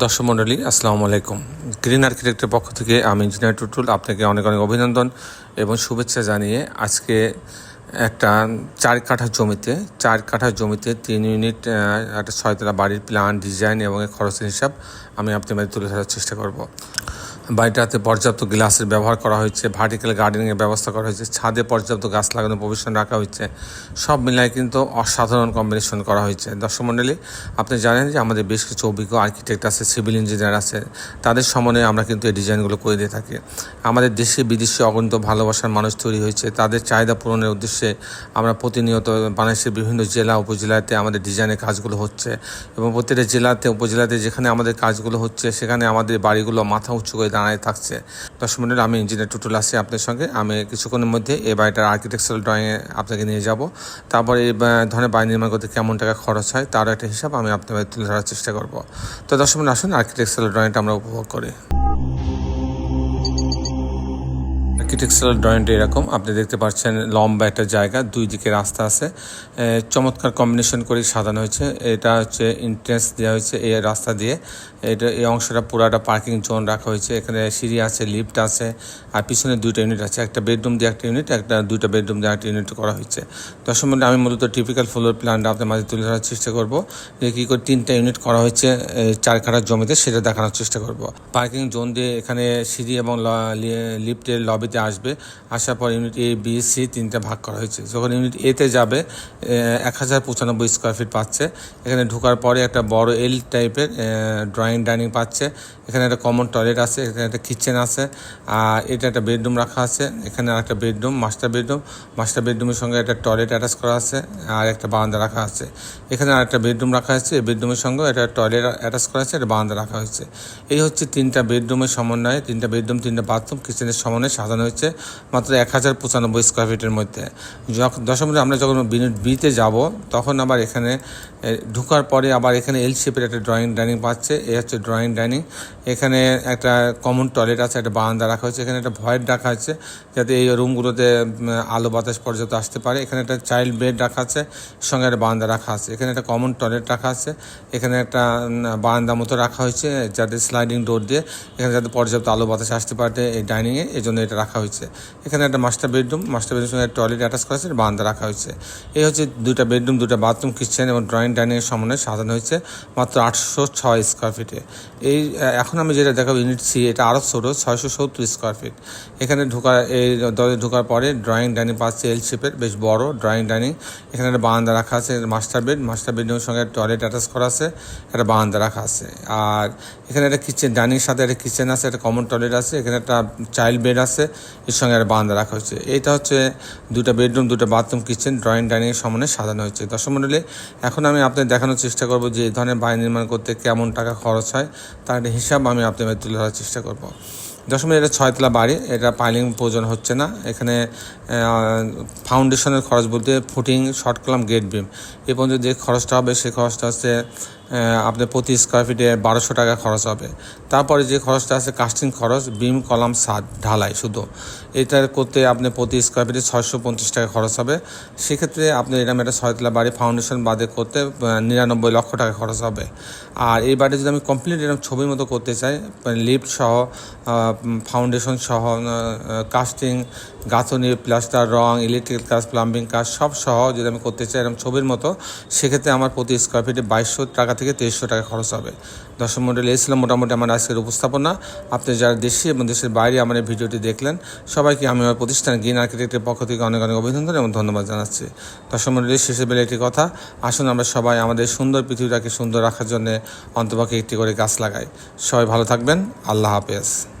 দর্শক মণ্ডলী, আসসালামু আলাইকুম। গ্রিন আর্কিটেক্টের পক্ষ থেকে আমি ইঞ্জিনিয়ার টুটুল আপনাকে অনেক অনেক অভিনন্দন এবং শুভেচ্ছা জানিয়ে আজকে একটা চার কাঠা জমিতে, চার কাঠা জমিতে তিন ইউনিট একটা ছয়তলা বাড়ির প্ল্যান ডিজাইন এবং খরচের হিসাব আমি আপনাদের তুলে ধরার চেষ্টা করব। বাড়িটাতে পর্যাপ্ত গ্লাসের ব্যবহার করা হয়েছে ভার্টিক্যাল গার্ডেনিংয়ের ব্যবস্থা করা হয়েছে, ছাদে পর্যাপ্ত গাছ লাগানোর প্রভিশন রাখা হয়েছে। সব মিলায় কিন্তু অসাধারণ কম্বিনেশন করা হয়েছে। দর্শক মণ্ডলী, আপনি জানেন যে আমাদের বেশ কিছু অভিজ্ঞ আর্কিটেক্ট আছে সিভিল ইঞ্জিনিয়ার আছে। তাদের সমন্বয়ে আমরা কিন্তু এই ডিজাইনগুলো করে দিয়ে থাকি। আমাদের দেশে বিদেশে অগণিত ভালোবাসার মানুষ তৈরি হয়েছে। তাদের চাহিদা পূরণের উদ্দেশ্যে আমরা প্রতিনিয়ত বাংলাদেশের বিভিন্ন জেলা, উপজেলাতে আমাদের ডিজাইনের কাজগুলো হচ্ছে এবং প্রত্যেকটা জেলাতে, উপজেলাতে যেখানে আমাদের কাজগুলো হচ্ছে, সেখানে আমাদের বাড়িগুলো মাথা উঁচু করে দাঁড়ায় থাকছে। দশ মিনিট আমি ইঞ্জিনিয়ার টুটুল আছি আপনার সঙ্গে। আমি কিছুক্ষণের মধ্যে এই বাড়িটার আর্কিটেকচারাল ড্রয়িংয়ে আপনাকে নিয়ে যাব। তারপর এই ধরনের বাড়ি নির্মাণ করতে কেমন টাকা খরচ হয় তার একটা হিসাব আমি আপনার তুলে ধরার চেষ্টা করব। তো দশ মিনিট আসুন আর্কিটেকচারাল ড্রয়িংটা আমরা উপভোগ করি। আর্কিটেকচারাল ড্রয়িংটা এরকম। আপনি দেখতে পাচ্ছেন লম্বা একটা জায়গা, দুই দিকে রাস্তা আছে। চমৎকার কম্বিনেশন করে সাজানো হয়েছে। এটা হচ্ছে ইন্ট্রেন্স দেওয়া হয়েছে এই রাস্তা দিয়ে। এটা, এই অংশটা পুরাটা পার্কিং জোন রাখা হয়েছে। এখানে সিঁড়ি আছে লিফট আছে, আর পিছনে দুইটা ইউনিট আছে। একটা বেডরুম দিয়ে একটা ইউনিট একটা, দুইটা বেডরুম দিয়ে একটা ইউনিট করা হয়েছে। দর্শক মধ্যে আমি মূলত টিপিক্যাল ফ্লোর প্ল্যানটা আপনার মাঝে তুলে ধরার চেষ্টা করব। যে কী করে তিনটা ইউনিট করা হয়েছে চার কাঠার জমিতে, সেটা দেখানোর চেষ্টা করব। পার্কিং জোন দিয়ে এখানে সিঁড়ি এবং লিফটের লবিতে আসবে, আসার পর ইউনিট এ বি সি তিনটা ভাগ করা হয়েছে। যখন ইউনিট এতে যাবে এক হাজার পঁচানব্বই স্কোয়ার ফিট পাচ্ছে। এখানে ঢোকার পরে একটা বড় এল টাইপের ড্রয়িং ডাইনিং পাচ্ছে। এখানে একটা কমন টয়লেট আছে, এখানে একটা কিচেন আছে, আর এটা একটা বেডরুম রাখা আছে। এখানে একটা বেডরুম মাস্টার বেডরুম মাস্টার বেডরুমের সঙ্গে একটা টয়লেট অ্যাটাচ করা আছে, আর একটা বারান্দা রাখা আছে। এখানে আর একটা বেডরুম রাখা আছে এই বেডরুমের সঙ্গে একটা টয়লেট অ্যাটাচ করা আছে, একটা বারান্দা রাখা হয়েছে। এই হচ্ছে তিনটা বেডরুমের সমন্বয়ে, তিনটা বেডরুম তিনটা বাথরুম কিচেনের সমন্বয়ে সাজানো হয়েছে। মাত্র এক হাজার পঁচানব্বই স্কোয়ার ফিটের মধ্যে। দশম আমরা যখন বিতে যাব, তখন আবার এখানে ঢুকার পরে আবার এখানে এল শেপের একটা ড্রয়িং ডাইনিং পাচ্ছে। এ হচ্ছে ড্রয়িং ডাইনিং এখানে একটা কমন টয়লেট আছে, একটা বারান্দা রাখা হয়েছে। এখানে একটা ভয়েড রাখা আছে, যাতে এই রুমগুলোতে আলো বাতাস পর্যন্ত আসতে পারে। এখানে একটা চাইল্ড বেড রাখা আছে সঙ্গে একটা বারান্দা রাখা আছে। এখানে একটা কমন টয়লেট রাখা আছে। এখানে একটা বারান্দা মতো রাখা হয়েছে, যাতে স্লাইডিং ডোর দিয়ে, এখানে যাতে পর্যাপ্ত আলো বাতাস আসতে পারে এই ডাইনিংয়ে এই জন্য এটা রাখা হয়েছে। এখানে একটা মাস্টার বেডরুম মাস্টার বেডরুমের সঙ্গে টয়লেট অ্যাটাচ করা আছে বারান্দা রাখা হয়েছে। এই হচ্ছে দুটা বেডরুম দুটা বাথরুম কিচেন এবং ড্রয়িং ডাইনিংয়ের সমন্বয়ে সাজানো হয়েছে, মাত্র আটশো ছয় স্কোয়ার ফিটে এই এখন আমি যেটা দেখাবো ইউনিট সি এটা আরও ছোটো, ছয়শো সত্তর স্কোয়ার ফিট এখানে ঢোকার, এই দলে ঢোকার পরে ড্রয়িং ডাইনিং পাচ্ছে এল শেপের বেশ বড় ড্রয়িং ডাইনিং এখানে একটা বারান্দা রাখা আছে মাস্টার বেড মাস্টার বেডরুমের সঙ্গে টয়লেট অ্যাটাচ করা আছে, একটা বারান্দা রাখা আছে। আর এখানে একটা কিচেন ডাইনিংয়ের সাথে একটা কিচেন আছে, একটা কমন টয়লেট আছে, এখানে একটা চাইল্ড বেড আছে এর সঙ্গে একটা বারান্দা রাখা হয়েছে। এইটা হচ্ছে দুটা বেডরুম দুটো বাথরুম কিচেন ড্রয়িং ডাইনিংয়ের সমন্বয়ে সাজানো হয়েছে। দর্শক মণ্ডলী এখন আমি আপনাদের দেখানোর চেষ্টা করব যে এই ধরনের বাড়ি নির্মাণ করতে কেমন টাকা খরচ হয়, তার হিসাব আমি আপনাদের তুলে ধরার চেষ্টা করব। দশমী এটা ছয়তলা বাড়ি, এটা পাইলিং প্রয়োজন হচ্ছে না। এখানে ফাউন্ডেশনের খরচ বলতে footing short column grade beam এ পর্যন্ত যে খরচটা হবে সেই খরচটা হচ্ছে আপনার প্রতি স্কোয়ার ফিটে বারোশো টাকা খরচ হবে। তারপরে যে খরচটা আছে কাস্টিং খরচ বিম কলাম, সাদ, ঢালাই শুধু। এটা করতে আপনি প্রতি স্কোয়ার ফিটে ছয়শো পঞ্চাশ টাকা খরচ হবে। সেক্ষেত্রে আপনি এরকম একটা ছয়তলা বাড়ি ফাউন্ডেশন বাদে করতে নিরানব্বই লক্ষ টাকা খরচ হবে। আর এই বাড়ি যদি আমি কমপ্লিট এরকম ছবির মতো করতে চাই লিফট সহ ফাউন্ডেশন সহ কাস্টিং গাঁথনি প্লাস্টার রং ইলেকট্রিক্যাল কাজ প্লাম্বিং কাজ, সব সহ যদি আমি করতে চাই এরকম ছবির মতো, সেক্ষেত্রে আমার প্রতি স্কোয়ার ফিটে বাইশশো টাকা থেকে তেইশশো টাকা খরচ হবে। দর্শক মন্ডলী, এই ছিল মোটামুটি আমার আজকের উপস্থাপনা। আপনি যারা দেশে এবং দেশের বাইরে আমার এই ভিডিওটি দেখলেন, সবাইকে আমি আমার প্রতিষ্ঠান গ্রিন আর্কিটেক্টের পক্ষ থেকে অনেক অনেক অভিনন্দন এবং ধন্যবাদ জানাচ্ছি। দর্শক মন্ডলের শেষে বেলে একটি কথা, আসুন আমরা সবাই আমাদের সুন্দর পৃথিবীটাকে সুন্দর রাখার জন্য অন্তপক্ষে একটি করে গাছ লাগাই। সবাই ভালো থাকবেন, আল্লাহ হাফেজ।